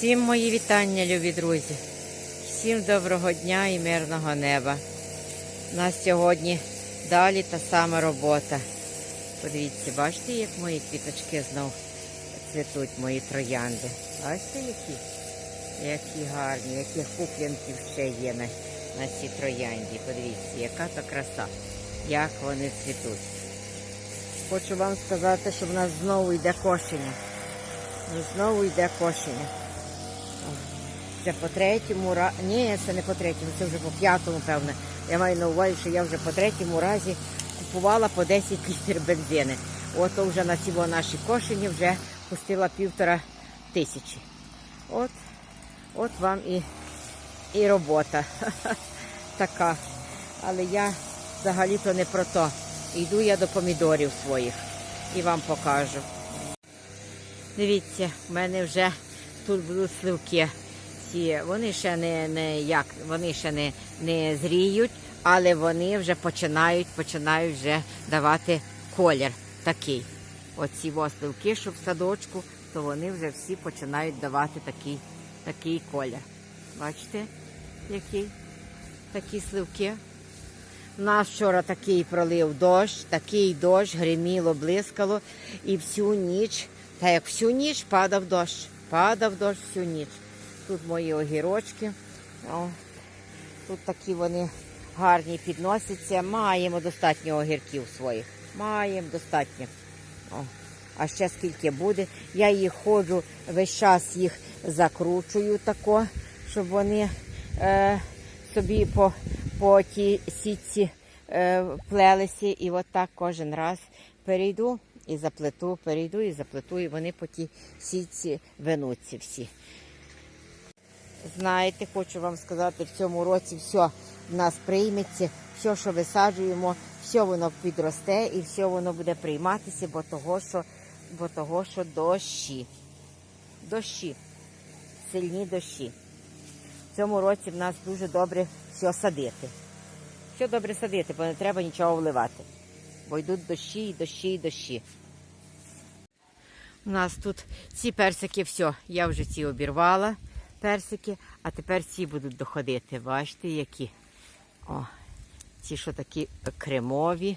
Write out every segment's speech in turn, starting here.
Всім мої вітання, любі друзі. Всім доброго дня і мирного неба. У нас сьогодні далі та сама робота. Подивіться, бачите, як мої квіточки знов цвітуть, мої троянди. Бачите, які? Які гарні, яких куплянків ще є на, на цій троянді. Подивіться, яка то краса, як вони цвітуть. Хочу вам сказати, що в нас знову йде кошення. Знову йде кошення. Це по третьому разі. Ні, це не по третьому, це вже по п'ятому, певне. Я маю на увазі, що я вже по третьому разі купувала по 10 літрів бензини. От вже на ціло наші кошені вже пустила півтора тисячі. От, от вам і, і робота така. Але я взагалі-то не про то. Йду я до помідорів своїх і вам покажу. Дивіться, в мене вже тут будуть сливки. Ці, вони ще не, не як, вони ще не, не зріють, але вони вже починають, починають вже давати колір такий. Оці сливки, що в садочку, то вони вже всі починають давати такий, такий колір. Бачите, який? Такі сливки. У нас вчора такий пролив дощ, такий дощ, гриміло, блискало, і всю ніч, та як всю ніч падав дощ, падав дощ всю ніч. Тут мої огірочки. О, тут такі вони гарні підносяться. Маємо достатньо огірків своїх. Маємо достатньо. О, а ще скільки буде. Я їх ходжу, весь час їх закручую тако, щоб вони е, собі по, по тій сітці е, плелися. І отак кожен раз перейду і заплету, перейду і заплету, і вони по тій сітці винуться всі. Знаєте, хочу вам сказати, в цьому році все в нас прийметься, все, що висаджуємо, все воно підросте і все воно буде прийматися, бо того, що, бо того, що дощі. Дощі. Сильні дощі. В цьому році в нас дуже добре все садити. Все добре садити, бо не треба нічого вливати. Бо йдуть дощі, і дощі, і дощі. У нас тут ці персики, все, я вже ці обірвала персики, а тепер ці будуть доходити. Бачите, які? О, ці, що такі кремові,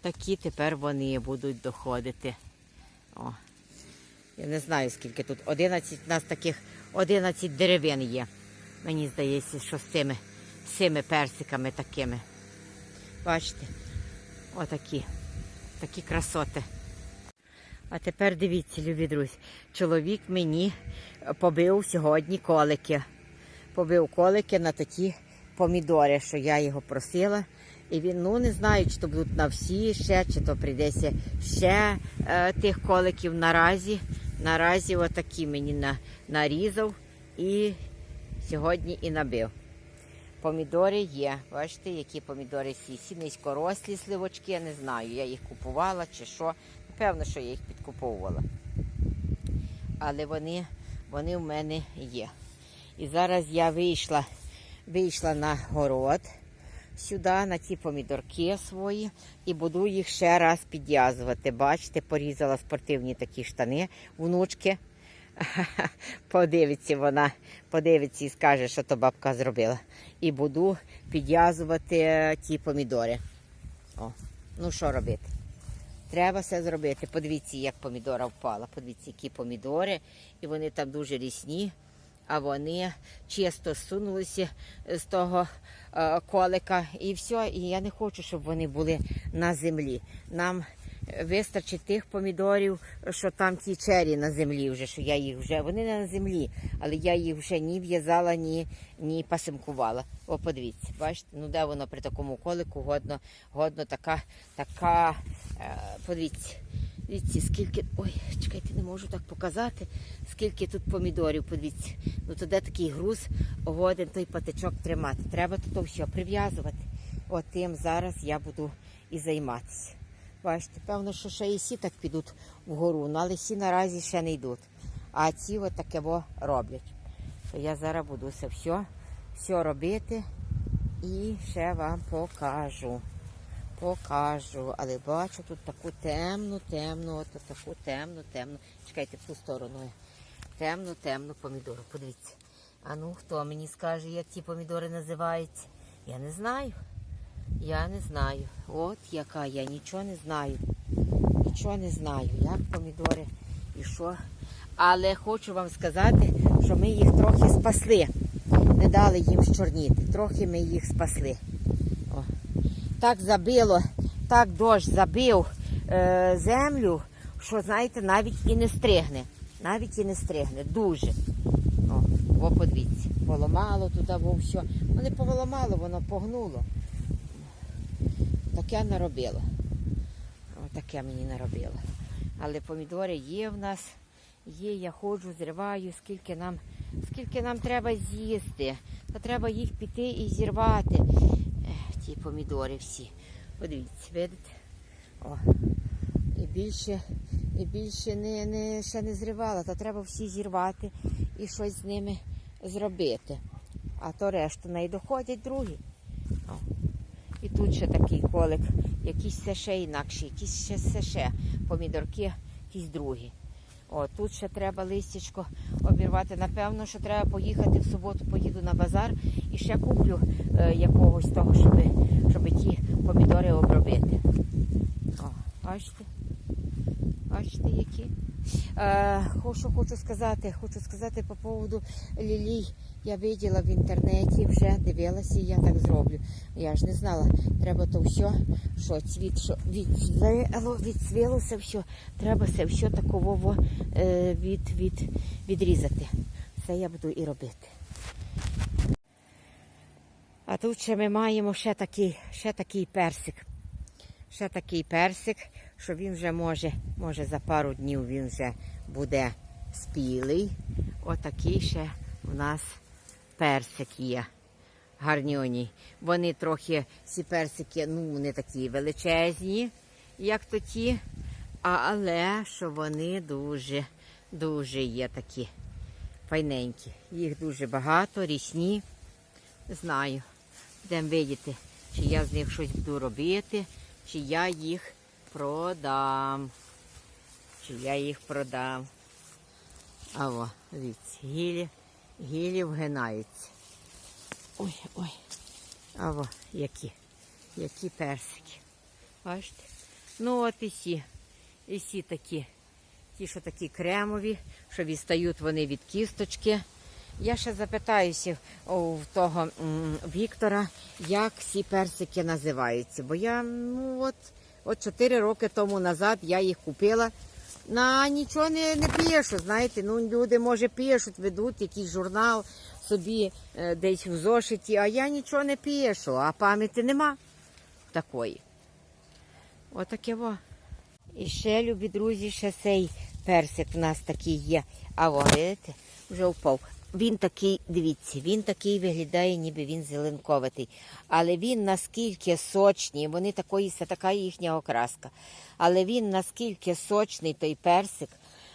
такі тепер вони будуть доходити. О, я не знаю, скільки тут. 11, у нас таких 11 деревин є. Мені здається, що з цими, з цими персиками такими. Бачите? Отакі. Такі красоти. А тепер дивіться, любі друзі, чоловік мені побив сьогодні колики. Побив колики на такі помідори, що я його просила. І він ну не знаю, чи то будуть на всі ще, чи то прийдеться ще е, тих коликів наразі. Наразі отакі мені на, нарізав і сьогодні і набив. Помідори є. Бачите, які помідори сісі, низькорослі сливочки, я не знаю. Я їх купувала чи що. Певно, що я їх підкуповувала. Але вони, вони в мене є. І зараз я вийшла, вийшла на город сюди, на ці помідорки свої, і буду їх ще раз підв'язувати. Бачите, порізала спортивні такі штани внучки. Подивиться вона, подивиться і скаже, що то бабка зробила. І буду підв'язувати ті помідори. О, ну що робити? Треба все зробити. Подивіться, як помідора впала. Подивіться, які помідори. І вони там дуже рісні, а вони чисто сунулися з того е, колика і все. І я не хочу, щоб вони були на землі. Нам вистачить тих помідорів, що там ті чері на землі вже, що я їх вже. Вони не на землі, але я їх вже ні в'язала, ні, ні пасимкувала. О, подивіться, бачите, ну де воно при такому колику годно, годно така, така, е, подивіться. Дивіться, скільки. Ой, чекайте, не можу так показати, скільки тут помідорів, подивіться. Ну то де такий груз годен той патичок тримати. Треба тут все прив'язувати. От тим зараз я буду і займатися. Бачите, певно, що ще і сі так підуть вгору, ну, але сі наразі ще не йдуть. А ці от таке во роблять. То я зараз буду все, все, все робити і ще вам покажу. Покажу. Але бачу тут таку темну, темну, от таку темну, темну. Чекайте в ту сторону. темно-темно помідори. Подивіться. А ну хто мені скаже, як ті помідори називаються? Я не знаю. Я не знаю. От яка я нічого не знаю. Нічого не знаю, як помідори і що. Але хочу вам сказати, що ми їх трохи спасли. Не дали їм щорніти. Трохи ми їх спасли. О. Так забило, так дощ забив е, землю, що, знаєте, навіть і не стригне. Навіть і не стригне. Дуже. О, подивіться. Поламало туди во все. Ну не поламало, воно погнуло. Таке наробило. О, таке мені наробило. Але помідори є в нас. Є, я ходжу, зриваю, скільки нам, скільки нам треба з'їсти. Та треба їх піти і зірвати. Ех, ті помідори всі. Подивіться, видите? О. І більше, і більше не, не, ще не зривала, то треба всі зірвати і щось з ними зробити. А то решту не доходять другі. О. Тут ще такий колик, якісь це ще інакші, якісь ще це ще помідорки, якісь другі. О, тут ще треба листячко обірвати. Напевно, що треба поїхати в суботу, поїду на базар і ще куплю е, якогось того, щоб, щоб ті помідори обробити. О, бачите? Бачите, які? Е, що хочу сказати? Хочу сказати по поводу лілій. Я виділа в інтернеті, вже дивилася, і я так зроблю. Я ж не знала, треба то все, що цвіт, що відцвіло, відцвілося все, треба це все такого е, від, від, відрізати. Це я буду і робити. А тут ще ми маємо ще такий, ще такий персик. Ще такий персик, що він вже може, може за пару днів він вже буде спілий. Отакий ще у нас персик є. Гарньоні. Вони трохи, ці персики, ну, не такі величезні, як то ті, але що вони дуже, дуже є такі файненькі. Їх дуже багато, річні. Знаю. Будемо видіти, чи я з них щось буду робити, чи я їх продам. Чи я їх продам. А о, дивіться, гілі, гілі вгинаються. Ой, ой. А о, які, які персики. Бачите? Ну от і сі. І сі такі. Ті, що такі кремові, що відстають вони від кісточки. Я ще запитаюся у того Віктора, як ці персики називаються. Бо я ну от, от 4 роки тому назад я їх купила. На нічого не, не пишу, знаєте, ну люди може пишуть, ведуть якийсь журнал собі е, десь в зошиті, а я нічого не пишу, а пам'яті нема такої. Отаке во. І ще, любі друзі, ще цей персик в нас такий є. А во, видите, вже впав. Він такий, дивіться, він такий виглядає, ніби він зеленковатий. Але він наскільки сочний, вони такої, це така їхня окраска. Але він наскільки сочний, той персик,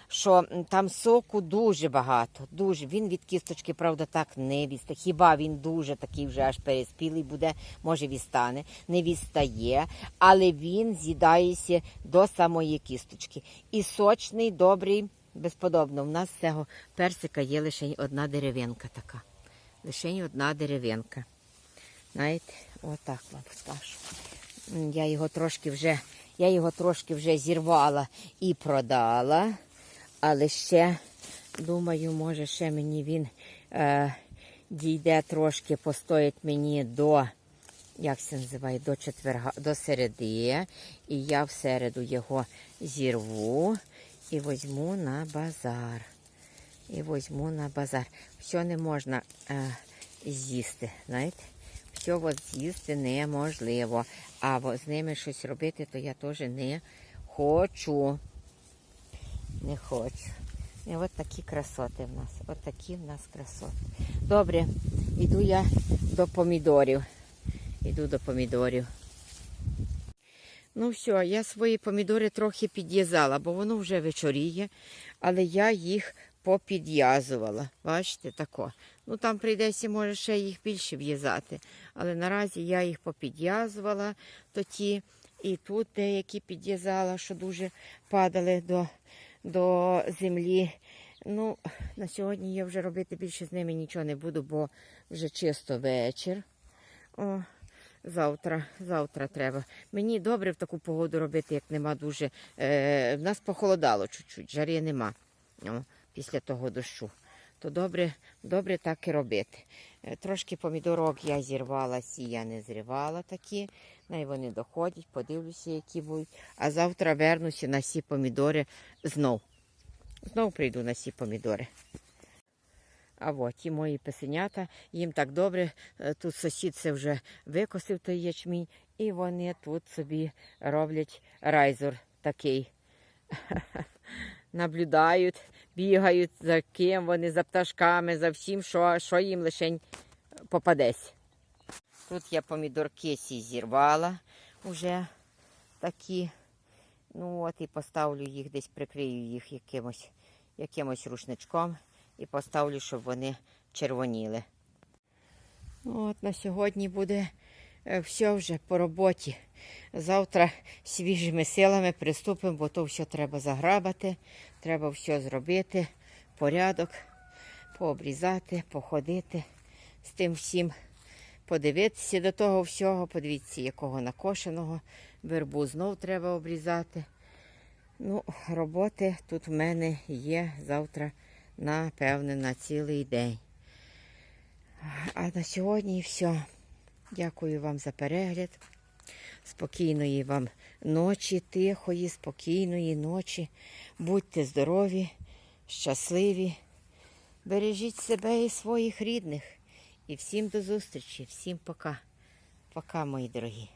що там соку дуже багато. Дуже. Він від кісточки, правда, так не відстає. Хіба він дуже такий вже аж переспілий буде, може відстане, не відстає, але він з'їдається до самої кісточки. І сочний, добрий, безподобно. У нас з цього персика є лише одна деревинка така. Лише одна деревинка. Знаєте, отак вам скажу. Я його трошки вже, я його трошки вже зірвала і продала. Але ще, думаю, може, ще мені він е, дійде трошки, постоїть мені до, як це називає, до четверга, до середи. І я в середу його зірву і візьму на базар. І візьму на базар. Все не можна е, з'їсти, знаєте? Все з'їсти неможливо. А з ними щось робити, то я теж не хочу. Не хочу. І от такі красоти в нас. От такі в нас красоти. Добре, іду я до помідорів. Іду до помідорів. Ну все, я свої помідори трохи підв'язала, бо воно вже вечоріє, але я їх попідв'язувала. Бачите, тако. Ну там прийдеться, може, ще їх більше в'язати. Але наразі я їх попідв'язувала тоді. І тут деякі підв'язала, що дуже падали до, до землі. Ну, на сьогодні я вже робити більше з ними нічого не буду, бо вже чисто вечір. О, завтра, завтра треба. Мені добре в таку погоду робити, як нема дуже. Е, в нас похолодало чуть-чуть, жари нема о, після того дощу. То добре, добре так і робити. Е, Трошки помідорок я зірвала, сі я не зривала такі. Най вони доходять, подивлюся, які будуть. А завтра вернуся на сі помідори знов. Знов прийду на сі помідори. А от ті мої песенята, їм так добре. Е, Тут сусід це вже викосив той ячмінь, і вони тут собі роблять райзор такий. Наблюдають, бігають за ким вони, за пташками, за всім, що, що їм лише попадеться. Тут я помідорки сі зірвала вже такі. Ну от і поставлю їх десь, прикрию їх якимось, якимось рушничком і поставлю, щоб вони червоніли. Ну, От на сьогодні буде е, все вже по роботі. Завтра свіжими силами приступимо, бо то все треба заграбати, треба все зробити, порядок, пообрізати, походити з тим всім, подивитися до того всього, подивіться, якого накошеного, вербу знов треба обрізати. Ну, роботи тут в мене є завтра, напевне, на цілий день. А на сьогодні все. Дякую вам за перегляд. Спокійної вам ночі, тихої, спокійної ночі. Будьте здорові, щасливі. Бережіть себе і своїх рідних. І всім до зустрічі, всім пока. Пока, мої дорогі.